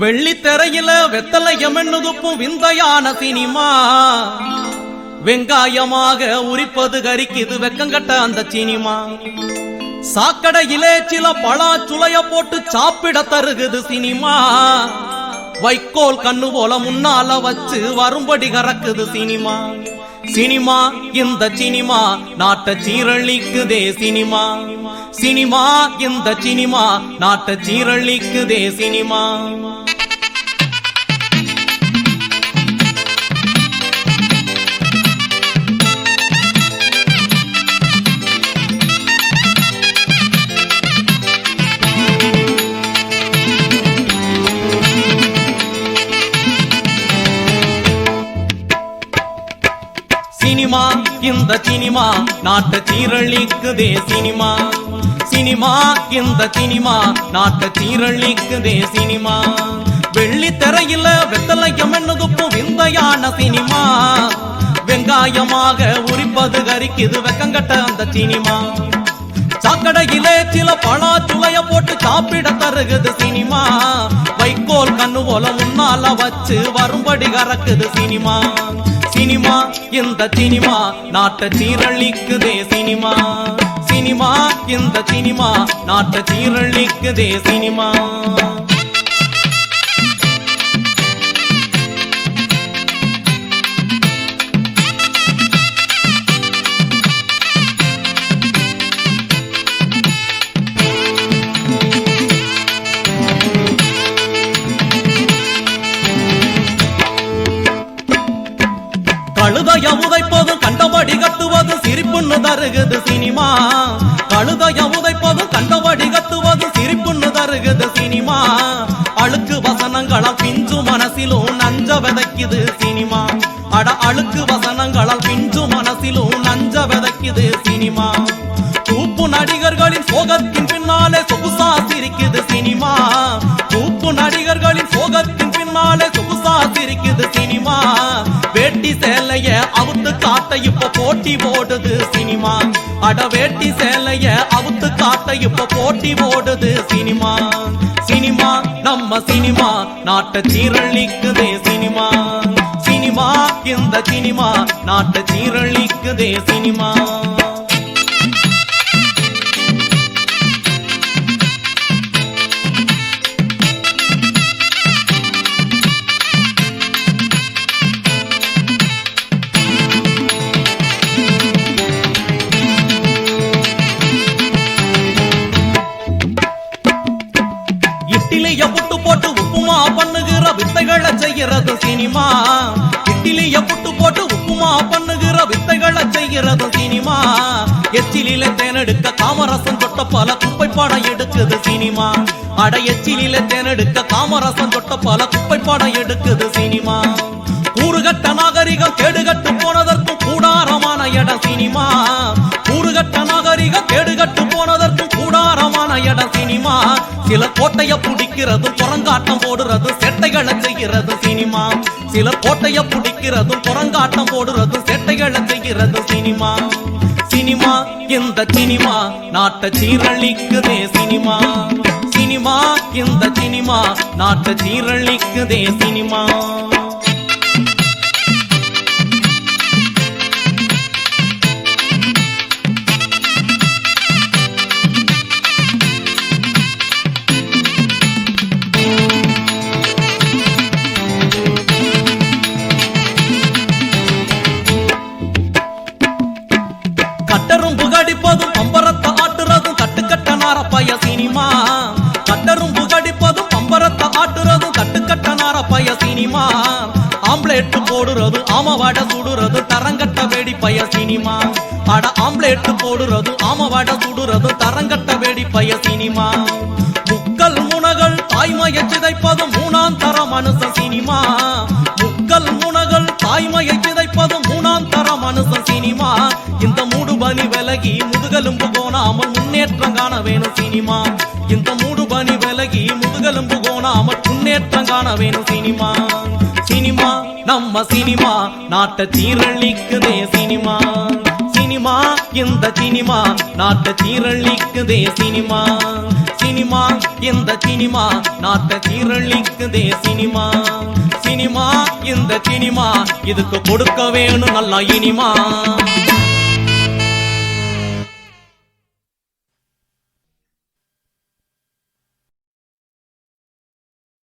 வெள்ளித்திரையில வெத்தலையம் என்னதுப்பும் விந்தையான cinema. வெங்காயமாக உரிப்பது கறிக்குது வெக்கங்கட்ட அந்த cinema. சாக்கடையிலே சில பழா சுளைய போட்டு சாப்பிட தருகுது சினிமா. வைக்கோல் கண்ணு போல முன்னால வச்சு வரும்படி கறக்குது சினிமா. சினிமா இந்த சினிமா நாட்ட சீரழிக்குதே சினிமா. சினிமா இந்த சினிமா நாட்ட சீரழிக்குதே சினிமா. சினிமா இந்த சினிமா நாட்ட சீரழிக்குதே சினிமா. சினிமா இந்த சினிமா நாட்ட சீரழிக்குதே சினிமா. வெள்ளி திரையில வெத்தலையம் என்னதுப்பும் விந்தையான சினிமா. வெங்காயமாக உரிப்பது கறிக்குது வெக்கங்கட்ட அந்த சினிமா. சாக்கடையிலே சில பழா சுளைய போட்டு சாப்பிட தருகுது சினிமா. வைக்கோல் கண்ணு போல முன்னால வச்சு வரும்படி கறக்குது சினிமா. சினிமா இந்த சினிமா? நாட்ட சீரழிக்குதே சினிமா. சினிமா இந்த சினிமா? நாட்ட சீரழிக்குதே சினிமா. கழுதைய உதைப்பதும் கண்டபடி கத்துவதும் சிரிப்புன்னு தருகுது சினிமா. கழுதைய உதைப்பதும் கண்டபடி கத்துவது சிரிப்புன்னு தருகுது சினிமா. அழுக்கு வசனங்களால் பிஞ்சு மனசிலும் நஞ்ச விதைக்குது சினிமா. அட அழுக்கு வசனங்களால் பிஞ்சு மனசிலும் நஞ்ச விதைக்குது சினிமா. தூப்பு நடிகர்களின் சோகத்தின் பின்னாலே சொகுசா சிரிக்குது சினிமா. தூப்பு நடிகர்களின் சோகத்தின் பின்னாலே சொகுசா சிரிக்குது சினிமா. வேட்டி சேலைய காட்ட இப்ப போட்டி ஓடுது சினிமா. அடவேட்டி சேலைய அவுத்து காட்ட இப்ப போட்டி ஓடுது சினிமா. சினிமா நம்ம சினிமா நாட்ட சீரழிக்குதே சினிமா. சினிமா இந்த சினிமா நாட்ட சீரழிக்குதே சினிமா. உப்புமா பண்ணுகிற வித்தைகளை செய்யறது சினிமா. இட்லிய புட்டு போட்டு உப்புமா பண்ணுகிற வித்தைகளை செய்யறது சினிமா. எச்சிலில தேனெடுக்க காமரசம் தொட்ட பல குப்பை படம் எடுக்குது சினிமா. அட எச்சிலில தேனெடுக்க காமரசம் தொட்ட பல குப்பை படம் எடுக்குது சினிமா. கூறுகட்ட நாகரிகம் கேடுகட்டு போனதற்கும் கூடாரமான இடம் சினிமா. கூறுகட்ட நாகரிகம் கேடுகட்டு போனதற்கும் கூடாரமான இடம் சில கோட்டைய பிடிக்கிறதும் புறங்காட்டம் போடுறதும் செட்டைகளை செய்கிறது சினிமா. சில கோட்டைய பிடிக்கிறதும் புறங்காட்டம் போடுறதும் செட்டைகளை செய்கிறது சினிமா. சினிமா இந்த சினிமா நாட்ட சீரழிக்குதே சினிமா. சினிமா இந்த சினிமா நாட்ட சீரழிக்குதே சினிமா. ஆம்லேட்டு போடுறதும் ஆமவாட சுடுறது தரங்கட்ட வேடி பைய சினிமா. அட ஆம்லேட்டு ஆம ஆமவாட சுடுறது தரங்கட்ட வேடி பைய சினிமா. முக்கல் முனகள் தாய்மையை சிதைப்பது மூணாம் தர மனுஷ சினிமா. முக்கல் முனகள் தாய்மையை சிதைப்பது மூணாம் தர மனுஷ சினிமா. இந்த மூடுபனி விலகி முதுகெலும்பு கோணாமல் முன்னேற்றம் காண வேணும் சினிமா. இந்த மூடுபனி விலகி முதுகெலும்பு கோணாமல் முன்னேற்றம் காண வேணும் சினிமா. சினிமா. நம்ம சினிமா நாட்ட சீரழிக்குதே சினிமா. சினிமா இந்த சினிமா நாட்ட சீரழிக்குதே சினிமா. சினிமா இந்த சினிமா நாட்ட சீரழிக்குதே சினிமா. சினிமா இந்த சினிமா இதுக்கு கொடுக்க வேணும் நல்லா இனிமா.